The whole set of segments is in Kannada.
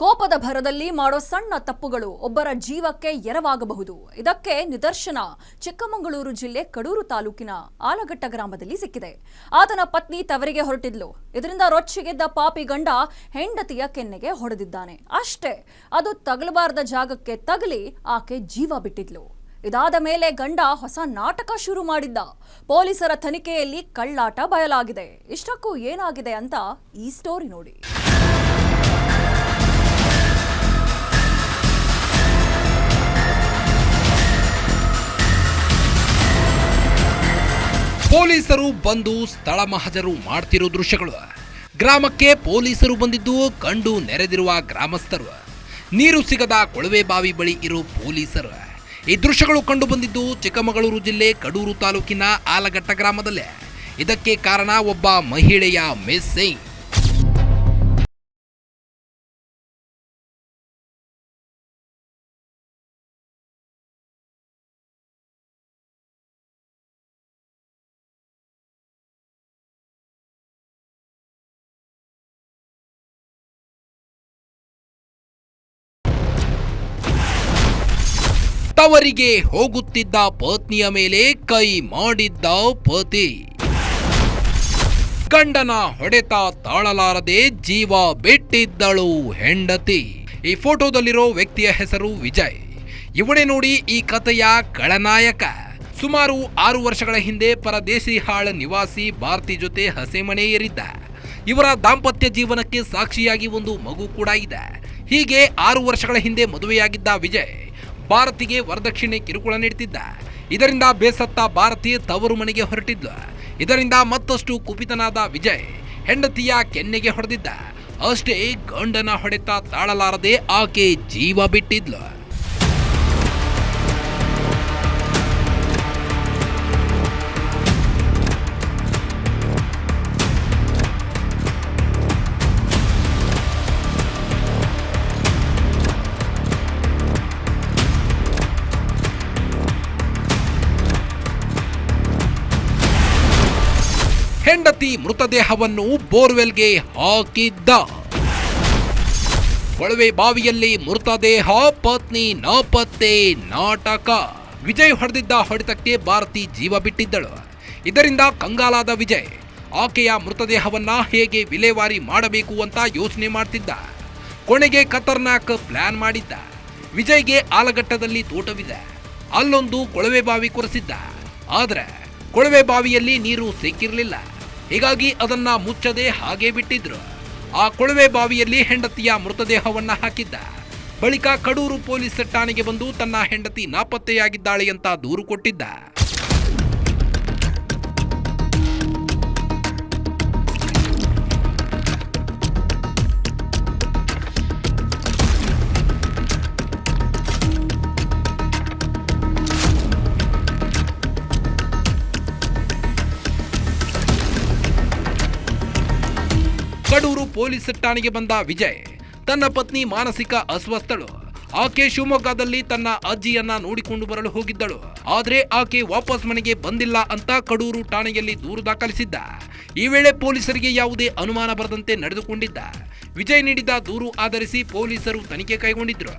ಕೋಪದ ಭರದಲ್ಲಿ ಮಾಡೋ ಸಣ್ಣ ತಪ್ಪುಗಳು ಒಬ್ಬರ ಜೀವಕ್ಕೆ ಎರವಾಗಬಹುದು. ಇದಕ್ಕೆ ನಿದರ್ಶನ ಚಿಕ್ಕಮಗಳೂರು ಜಿಲ್ಲೆ ಕಡೂರು ತಾಲೂಕಿನ ಆಲಘಟ್ಟ ಗ್ರಾಮದಲ್ಲಿ ಸಿಕ್ಕಿದೆ. ಆತನ ಪತ್ನಿ ತವರಿಗೆ ಹೊರಟಿದ್ಲು. ಇದರಿಂದ ರೊಚ್ಚಿಗೆದ್ದ ಪಾಪಿ ಗಂಡ ಹೆಂಡತಿಯ ಕೆನ್ನೆಗೆ ಹೊಡೆದಿದ್ದಾನೆ. ಅಷ್ಟೇ, ಅದು ತಗಲಬಾರದ ಜಾಗಕ್ಕೆ ತಗಲಿ ಆಕೆ ಜೀವ ಬಿಟ್ಟಿದ್ಲು. ಇದಾದ ಮೇಲೆ ಗಂಡ ಹೊಸ ನಾಟಕ ಶುರು ಮಾಡಿದ್ದ. ಪೊಲೀಸರ ತನಿಖೆಯಲ್ಲಿ ಕಳ್ಳಾಟ ಬಯಲಾಗಿದೆ. ಇಷ್ಟಕ್ಕೂ ಏನಾಗಿದೆ ಅಂತ ಈ ಸ್ಟೋರಿ ನೋಡಿ. ಪೊಲೀಸರು ಬಂದು ಸ್ಥಳ ಮಹಜರು ಮಾಡ್ತಿರೋ ದೃಶ್ಯಗಳು. ಗ್ರಾಮಕ್ಕೆ ಪೊಲೀಸರು ಬಂದಿದ್ದು ಕಂಡು ನೆರೆದಿರುವ ಗ್ರಾಮಸ್ಥರು. ನೀರು ಸಿಗದ ಕೊಳವೆ ಬಾವಿ ಬಳಿ ಇರೋ ಪೊಲೀಸರು. ಈ ದೃಶ್ಯಗಳು ಕಂಡು ಬಂದಿದ್ದು ಚಿಕ್ಕಮಗಳೂರು ಜಿಲ್ಲೆ ಕಡೂರು ತಾಲೂಕಿನ ಆಲಘಟ್ಟ ಗ್ರಾಮದಲ್ಲೇ. ಇದಕ್ಕೆ ಕಾರಣ ಒಬ್ಬ ಮಹಿಳೆಯ ಮಿಸ್ಸಿಂಗ್ ತವರಿಗೆ ಹೋಗುತ್ತಿದ್ದ ಪತ್ನಿಯ ಮೇಲೆ ಕೈ ಮಾಡಿದ್ದ ಪತಿ. ಗಂಡನ ಹೊಡೆತ ತಾಳಲಾರದೆ ಜೀವ ಬಿಟ್ಟಿದ್ದಳು ಹೆಂಡತಿ. ಈ ಫೋಟೋದಲ್ಲಿರೋ ವ್ಯಕ್ತಿಯ ಹೆಸರು ವಿಜಯ್. ಇವನೇ ನೋಡಿ ಈ ಕಥೆಯ ಖಳನಾಯಕ. ಸುಮಾರು ಆರು ವರ್ಷಗಳ ಹಿಂದೆ ಪರದೇಶಿ ಹಾಳ ನಿವಾಸಿ ಭಾರತಿ ಜೊತೆ ಹಸೆಮಣೆ ಏರಿದ್ದ. ಇವರ ದಾಂಪತ್ಯ ಜೀವನಕ್ಕೆ ಸಾಕ್ಷಿಯಾಗಿ ಒಂದು ಮಗು ಕೂಡ ಇದೆ. ಹೀಗೆ ಆರು ವರ್ಷಗಳ ಹಿಂದೆ ಮದುವೆಯಾಗಿದ್ದ ವಿಜಯ್ ಭಾರತಿಗೆ ವರದಕ್ಷಿಣೆ ಕಿರುಕುಳ ನೀಡುತ್ತಿದ್ದ. ಇದರಿಂದ ಬೇಸತ್ತ ಭಾರತಿ ತವರು ಮನೆಗೆ ಹೊರಟಿದ್ದ. ಇದರಿಂದ ಮತ್ತಷ್ಟು ಕುಪಿತನಾದ ವಿಜಯ್ ಹೆಂಡತಿಯ ಕೆನ್ನೆಗೆ ಹೊಡೆದಿದ್ದ. ಅಷ್ಟೇ ಗಂಡನ ಹೊಡೆತ ತಾಳಲಾರದೆ ಆಕೆ ಜೀವ ಬಿಟ್ಟಿದ್ಲು. ಹೆಂಡತಿ ಮೃತದೇಹವನ್ನು ಬೋರ್ವೆಲ್ಗೆ ಹಾಕಿದ್ದ. ಕೊಳವೆ ಬಾವಿಯಲ್ಲಿ ಮೃತದೇಹ, ಪತ್ನಿ ನಾಪತ್ತೆ, ನಾಟಕ. ವಿಜಯ್ ಹೊಡೆದಿದ್ದ ಹೊಡೆತಕ್ಕೆ ಭಾರತಿ ಜೀವ ಬಿಟ್ಟಿದ್ದಳು. ಇದರಿಂದ ಕಂಗಾಲಾದ ವಿಜಯ್. ಆಕೆಯ ಮೃತದೇಹವನ್ನ ಹೇಗೆ ವಿಲೇವಾರಿ ಮಾಡಬೇಕು ಅಂತ ಯೋಚನೆ ಮಾಡ್ತಿದ್ದ. ಕೊನೆಗೆ ಖತರ್ನಾಕ್ ಪ್ಲಾನ್ ಮಾಡಿದ್ದ. ವಿಜಯ್ಗೆ ಆಲಘಟ್ಟದಲ್ಲಿ ತೋಟವಿದೆ. ಅಲ್ಲೊಂದು ಕೊಳವೆ ಬಾವಿ ಕೊರೆಸಿದ್ದ. ಆದ್ರೆ ಕೊಳವೆ ಬಾವಿಯಲ್ಲಿ ನೀರು ಸಿಕ್ಕಿರಲಿಲ್ಲ. ಹೀಗಾಗಿ ಅದನ್ನ ಮುಚ್ಚದೆ ಹಾಗೆ ಬಿಟ್ಟಿದ್ರು. ಆ ಕೊಳವೆ ಬಾವಿಯಲ್ಲಿ ಹೆಂಡತಿಯ ಮೃತದೇಹವನ್ನ ಹಾಕಿದ್ದ. ಬಳಿಕ ಕಡೂರು ಪೊಲೀಸ್ ಠಾಣೆಗೆ ಬಂದು ತನ್ನ ಹೆಂಡತಿ ನಾಪತ್ತೆಯಾಗಿದ್ದಾಳೆ ಅಂತ ದೂರು ಕೊಟ್ಟಿದ್ದ. ಕಡೂರು ಪೊಲೀಸ್ ಠಾಣೆಗೆ ಬಂದ ವಿಜಯ್, ತನ್ನ ಪತ್ನಿ ಮಾನಸಿಕ ಅಸ್ವಸ್ಥಳು. ಆಕೆ ಶಿವಮೊಗ್ಗದಲ್ಲಿ ತನ್ನ ಅಜ್ಜಿಯನ್ನ ನೋಡಿಕೊಂಡು ಬರಲು ಹೋಗಿದ್ದಳು. ಆದ್ರೆ ಆಕೆ ವಾಪಸ್ ಮನೆಗೆ ಬಂದಿಲ್ಲ ಅಂತ ಕಡೂರು ಠಾಣೆಯಲ್ಲಿ ದೂರು ದಾಖಲಿಸಿದ್ದ. ಈ ವೇಳೆ ಪೊಲೀಸರಿಗೆ ಯಾವುದೇ ಅನುಮಾನ ಬರದಂತೆ ನಡೆದುಕೊಂಡಿದ್ದ. ವಿಜಯ್ ನೀಡಿದ ದೂರು ಆಧರಿಸಿ ಪೊಲೀಸರು ತನಿಖೆ ಕೈಗೊಂಡಿದ್ರು.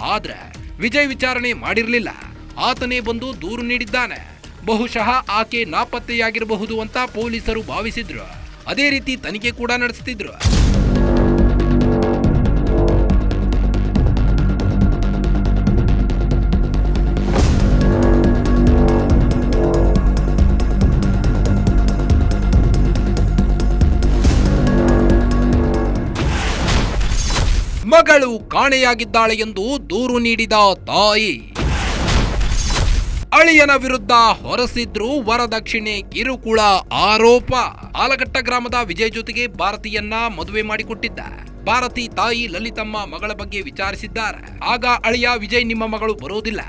ಆದ್ರೆ ವಿಜಯ್ ವಿಚಾರಣೆ ಮಾಡಿರಲಿಲ್ಲ. ಆತನೇ ಬಂದು ದೂರು ನೀಡಿದ್ದಾನೆ. ಬಹುಶಃ ಆಕೆ ನಾಪತ್ತೆಯಾಗಿರಬಹುದು ಅಂತ ಪೊಲೀಸರು ಭಾವಿಸಿದ್ರು. ಅದೇ ರೀತಿ ತನಿಖೆ ಕೂಡ ನಡೆಸುತ್ತಿದ್ರು ಮಗಳು ಕಾಣೆಯಾಗಿದ್ದಾಳೆ ಎಂದು ದೂರು ನೀಡಿದ ತಾಯಿ. ಅಳಿಯನ ವಿರುದ್ಧ ಹೊರಸಿದ್ರು ವರದಕ್ಷಿಣೆ ಕಿರುಕುಳ ಆರೋಪ. ಆಲಗಟ್ಟ ಗ್ರಾಮದ ವಿಜಯ್ ಜೊತೆಗೆ ಭಾರತಿಯನ್ನ ಮದುವೆ ಮಾಡಿಕೊಟ್ಟಿದ್ದ. ಭಾರತಿ ತಾಯಿ ಲಲಿತಮ್ಮ ಮಗಳ ಬಗ್ಗೆ ವಿಚಾರಿಸಿದ್ದಾರೆ. ಆಗ ಅಳಿಯ ವಿಜಯ್ ನಿಮ್ಮ ಮಗಳು ಬರೋದಿಲ್ಲ.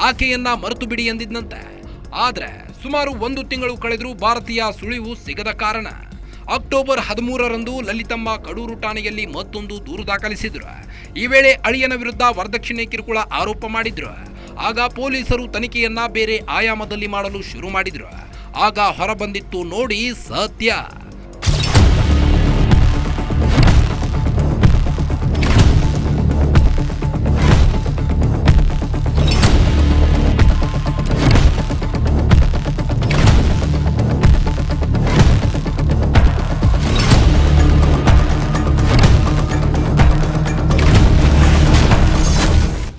ಆಕೆಯನ್ನ ಮರೆತು ಬಿಡಿ ಎಂದಿದ್ದಂತೆ ಆದ್ರೆ ಸುಮಾರು ಒಂದು ತಿಂಗಳು ಕಳೆದರೂ ಭಾರತೀಯ ಸುಳಿವು ಸಿಗದ ಕಾರಣ. ಅಕ್ಟೋಬರ್ ಹದಿಮೂರರಂದು ಲಲಿತಮ್ಮ ಕಡೂರು ಠಾಣೆಯಲ್ಲಿ ಮತ್ತೊಂದು ದೂರು ದಾಖಲಿಸಿದ್ರು. ಈ ವೇಳೆ ಅಳಿಯನ ವಿರುದ್ಧ ವರದಕ್ಷಿಣೆ ಕಿರುಕುಳ ಆರೋಪ ಮಾಡಿದ್ರು. ಆಗ ಪೊಲೀಸರು ತನಿಖೆಯನ್ನ ಬೇರೆ ಆಯಾಮದಲ್ಲಿ ಮಾಡಲು ಶುರು ಮಾಡಿದ್ರು. ಆಗ ಹೊರಬಂದಿತ್ತು ನೋಡಿ ಸತ್ಯ.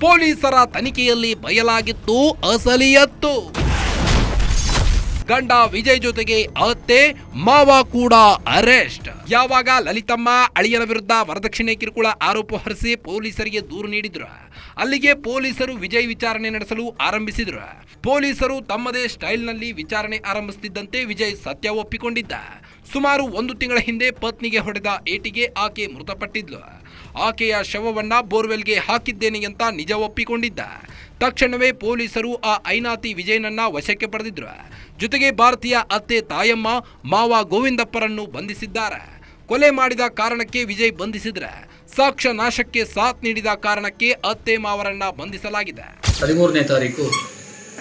ಪೊಲೀಸರ ತನಿಖೆಯಲ್ಲಿ ಬಯಲಾಗಿತ್ತು ಅಸಲಿಯತ್ತು. ಗಂಡ ವಿಜಯ್ ಜೊತೆಗೆ ಅತ್ತೆ ಮಾವ ಕೂಡ ಅರೆಸ್ಟ್. ಯಾವಾಗ ಲಲಿತಮ್ಮ ಅಳಿಯನ ವಿರುದ್ಧ ವರದಕ್ಷಿಣೆ ಕಿರುಕುಳ ಆರೋಪ ಹೊರಿಸಿ ಪೊಲೀಸರಿಗೆ ದೂರು ನೀಡಿದ್ರು. ಅಲ್ಲಿಗೆ ಪೊಲೀಸರು ವಿಜಯ್ ವಿಚಾರಣೆ ನಡೆಸಲು ಆರಂಭಿಸಿದ್ರು. ಪೊಲೀಸರು ತಮ್ಮದೇ ಸ್ಟೈಲ್ನಲ್ಲಿ ವಿಚಾರಣೆ ಆರಂಭಿಸುತ್ತಿದ್ದಂತೆ ವಿಜಯ್ ಸತ್ಯ ಒಪ್ಪಿಕೊಂಡಿದ್ದ. ಸುಮಾರು ಒಂದು ತಿಂಗಳ ಹಿಂದೆ ಪತ್ನಿಗೆ ಹೊಡೆದ ಏಟಿಗೆ ಆಕೆ ಮೃತಪಟ್ಟಿದ್ಲು. ಆಕೆಯ ಶವವನ್ನ ಬೋರ್ವೆಲ್ಗೆ ಹಾಕಿದ್ದೇನೆ ಅಂತ ನಿಜ ಒಪ್ಪಿಕೊಂಡಿದ್ದ. ತಕ್ಷಣವೇ ಪೊಲೀಸರು ಆ ಐನಾತಿ ವಿಜಯನನ್ನ ವಶಕ್ಕೆ ಪಡೆದಿದ್ರು. ಜೊತೆಗೆ ಭಾರತೀಯ ಅತ್ತೆ ತಾಯಮ್ಮ ಮಾವ ಗೋವಿಂದಪ್ಪರನ್ನು ಬಂಧಿಸಿದ್ದಾರೆ. ಕೊಲೆ ಮಾಡಿದ ಕಾರಣಕ್ಕೆ ವಿಜಯ್ ಬಂಧಿಸಿದ್ರ. ಸಾಕ್ಷ್ಯ ನಾಶಕ್ಕೆ ಸಾಥ್ ನೀಡಿದ ಕಾರಣಕ್ಕೆ ಅತ್ತೆ ಮಾವರನ್ನ ಬಂಧಿಸಲಾಗಿದೆ. ಹದಿಮೂರನೇ ತಾರೀಕು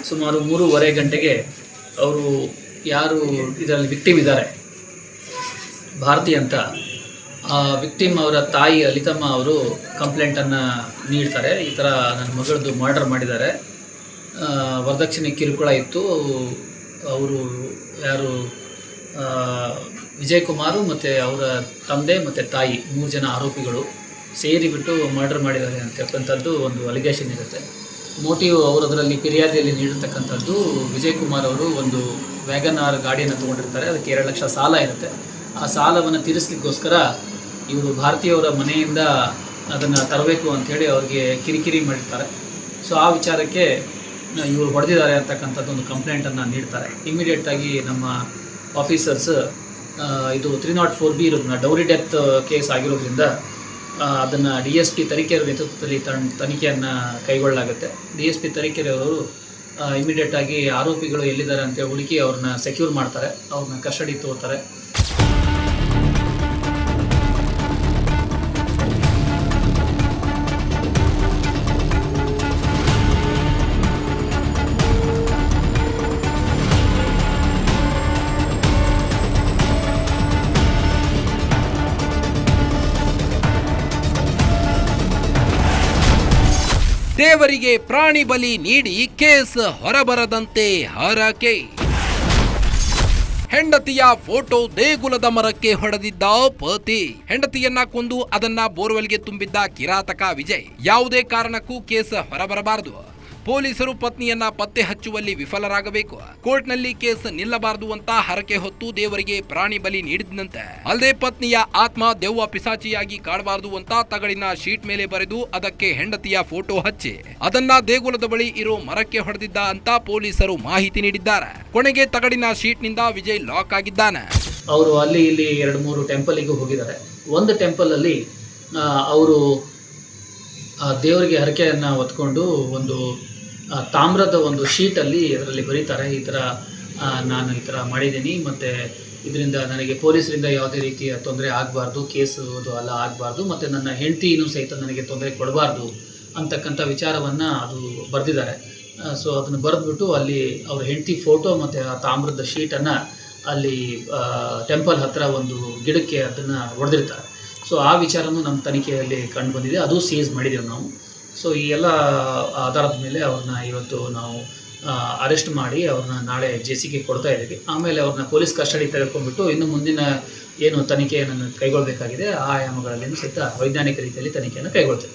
ಸುಮಾರು ಮೂರುವರೆ ಗಂಟೆಗೆ ಅವರು ಯಾರು ಇದರಲ್ಲಿ ವಿಕ್ಟಿಮ್ ಇದ್ದಾರೆ. ಭಾರತಿ ಅಂತ ವಿಕ್ಟಿಮ್ ಅವರ ತಾಯಿ ಅಲಿತಮ್ಮ ಅವರು ಕಂಪ್ಲೇಂಟನ್ನು ನೀಡ್ತಾರೆ. ಈ ಥರ ನನ್ನ ಮಗಳದ್ದು ಮರ್ಡರ್ ಮಾಡಿದ್ದಾರೆ. ವರದಕ್ಷಿಣೆ ಕಿರುಕುಳ ಇತ್ತು. ಅವರು ಯಾರು ವಿಜಯ್ ಕುಮಾರು ಮತ್ತು ಅವರ ತಂದೆ ಮತ್ತು ತಾಯಿ ಮೂರು ಜನ ಆರೋಪಿಗಳು ಸೇರಿಬಿಟ್ಟು ಮರ್ಡರ್ ಮಾಡಿದ್ದಾರೆ ಅಂತಕ್ಕಂಥದ್ದು ಒಂದು ಅಲಿಗೇಷನ್ ಇರುತ್ತೆ. ಮೋಟಿವ್ ಅವರು ಅದರಲ್ಲಿ ಫಿರ್ಯಾದಿಯಲ್ಲಿ ನೀಡಿರ್ತಕ್ಕಂಥದ್ದು ವಿಜಯ್ ಕುಮಾರ್ ಅವರು ಒಂದು ವ್ಯಾಗನ್ ಆರ್ ಗಾಡಿಯನ್ನು ತೊಗೊಂಡಿರ್ತಾರೆ. ಅದಕ್ಕೆ ಎರಡು ಲಕ್ಷ ಸಾಲ ಇರುತ್ತೆ. ಆ ಸಾಲವನ್ನು ತೀರಿಸ್ಲಿಕ್ಕೋಸ್ಕರ ಇವರು ಭಾರತೀಯವರ ಮನೆಯಿಂದ ಅದನ್ನು ತರಬೇಕು ಅಂಥೇಳಿ ಅವ್ರಿಗೆ ಕಿರಿಕಿರಿ ಮಾಡಿರ್ತಾರೆ. ಸೊ ಆ ವಿಚಾರಕ್ಕೆ ಇವರು ಹೊಡೆದಿದ್ದಾರೆ ಅಂತಕ್ಕಂಥದ್ದು ಒಂದು ಕಂಪ್ಲೇಂಟನ್ನು ನೀಡ್ತಾರೆ. ಇಮಿಡಿಯೇಟಾಗಿ ನಮ್ಮ ಆಫೀಸರ್ಸ್ ಇದು ತ್ರೀ ನಾಟ್ ಫೋರ್ ಬಿ ಇರೋದನ್ನ ಡೌರಿ ಡೆತ್ ಕೇಸ್ ಆಗಿರೋದ್ರಿಂದ ಅದನ್ನು ಡಿ ಎಸ್ ಪಿ ತರೀಕೆರೆ ನೇತೃತ್ವದಲ್ಲಿ ತನ್, ತನಿಖೆಯನ್ನು ಕೈಗೊಳ್ಳಲಾಗುತ್ತೆ. ಡಿ ಎಸ್ ಪಿ ತರೀಕೆರೆಯವರು ಇಮಿಡಿಯೇಟಾಗಿ ಆರೋಪಿಗಳು ಎಲ್ಲಿದ್ದಾರೆ ಅಂತ ಹುಡುಕಿ ಅವ್ರನ್ನ ಸೆಕ್ಯೂರ್ ಮಾಡ್ತಾರೆ. ಅವ್ರನ್ನ ಕಸ್ಟಡಿ ತಗೋತಾರೆ ದೇವರಿಗೆ ಪ್ರಾಣಿ ಬಲಿ ನೀಡಿ ಕೇಸ್ ಹೊರಬರದಂತೆ ಹರಕೆ. ಹೆಂಡತಿಯ ಫೋಟೋ ದೇಗುಲದ ಮರಕ್ಕೆ ಹೊಡೆದಿದ್ದ ಪತಿ. ಹೆಂಡತಿಯನ್ನ ಕೊಂದು ಅದನ್ನ ಬೋರ್ವೆಲ್ಗೆ ತುಂಬಿದ್ದ ಕಿರಾತಕ ವಿಜಯ್. ಯಾವುದೇ ಕಾರಣಕ್ಕೂ ಕೇಸ್ ಹೊರಬರಬಾರದು. ಪೊಲೀಸರು ಪತ್ನಿಯನ್ನ ಪತ್ತೆ ಹಚ್ಚುವಲ್ಲಿ ವಿಫಲರಾಗಬೇಕು. ಕೋರ್ಟ್ನಲ್ಲಿ ಕೇಸ್ ನಿಲ್ಲಬಾರದು ಅಂತ ಹರಕೆ ಹೊತ್ತು ದೇವರಿಗೆ ಪ್ರಾಣಿ ಬಲಿ ನೀಡಿದಂತೆ ಅಲ್ಲದೆ ಪತ್ನಿಯ ಆತ್ಮ ದೆವ್ವ ಪಿಸಾಚಿಯಾಗಿ ಕಾಡಬಾರದು ಅಂತ ತಗಡಿನ ಶೀಟ್ ಮೇಲೆ ಬರೆದು ಅದಕ್ಕೆ ಹೆಂಡತಿಯ ಫೋಟೋ ಹಚ್ಚಿ, ಅದನ್ನ ದೇಗುಲದ ಬಳಿ ಇರೋ ಮರಕ್ಕೆ ಹೊಡೆದಿದ್ದ ಅಂತ ಪೊಲೀಸರು ಮಾಹಿತಿ ನೀಡಿದ್ದಾರೆ. ಕೊನೆಗೆ ತಗಡಿನ ಶೀಟ್ನಿಂದ ವಿಜಯ್ ಲಾಕ್ ಆಗಿದ್ದಾನೆ. ಅವರು ಅಲ್ಲಿ ಇಲ್ಲಿ ಎರಡು ಮೂರು ಟೆಂಪಲಿಗೂ ಹೋಗಿದ್ದಾರೆ. ಒಂದು ಟೆಂಪಲಲ್ಲಿ ಅವರು ದೇವರಿಗೆ ಹರಕೆಯನ್ನು ಹೊತ್ಕೊಂಡು ಒಂದು ತಾಮ್ರದ ಒಂದು ಶೀಟಲ್ಲಿ ಅದರಲ್ಲಿ ಬರೀತಾರೆ. ಈ ಥರ ನಾನು ಈ ಥರ ಮಾಡಿದ್ದೀನಿ. ಮತ್ತು ಇದರಿಂದ ನನಗೆ ಪೊಲೀಸರಿಂದ ಯಾವುದೇ ರೀತಿಯ ತೊಂದರೆ ಆಗಬಾರ್ದು, ಕೇಸು ಅದು ಎಲ್ಲ ಆಗಬಾರ್ದು. ಮತ್ತು ನನ್ನ ಹೆಂಡತಿನೂ ಸಹಿತ ನನಗೆ ತೊಂದರೆ ಕೊಡಬಾರ್ದು ಅಂತಕ್ಕಂಥ ವಿಚಾರವನ್ನು ಅದು ಬರೆದಿದ್ದಾರೆ. ಸೊ ಅದನ್ನು ಬರೆದ್ಬಿಟ್ಟು ಅಲ್ಲಿ ಅವ್ರ ಹೆಂಡತಿ ಫೋಟೋ ಮತ್ತು ಆ ತಾಮ್ರದ ಶೀಟನ್ನು ಅಲ್ಲಿ ಟೆಂಪಲ್ ಹತ್ತಿರ ಒಂದು ಗಿಡಕ್ಕೆ ಅದನ್ನು ಹೊಡೆದಿರ್ತಾರೆ ಸೊ ಆ ವಿಚಾರನೂ ನಮ್ಮ ತನಿಖೆಯಲ್ಲಿ ಕಂಡು ಬಂದಿದೆ. ಅದು ಸೀಸ್ ಮಾಡಿದ್ದೇವೆ ನಾವು. ಸೊ ಈ ಎಲ್ಲ ಆಧಾರದ ಮೇಲೆ ಅವ್ರನ್ನ ಇವತ್ತು ನಾವು ಅರೆಸ್ಟ್ ಮಾಡಿ ಅವ್ರನ್ನ ನಾಳೆ ಜೆ ಸಿಗೆ ಕೊಡ್ತಾ ಇದ್ದೀವಿ. ಆಮೇಲೆ ಅವ್ರನ್ನ ಪೊಲೀಸ್ ಕಸ್ಟಡಿ ತೆಗೆದುಕೊಂಡ್ಬಿಟ್ಟು ಇನ್ನು ಮುಂದಿನ ಏನು ತನಿಖೆಯನ್ನು ಕೈಗೊಳ್ಳಬೇಕಾಗಿದೆ ಆ ಆಯಾಮಗಳಲ್ಲಿ ಸಹಿತ ವೈಜ್ಞಾನಿಕ ರೀತಿಯಲ್ಲಿ ತನಿಖೆಯನ್ನು ಕೈಗೊಳ್ತೇವೆ.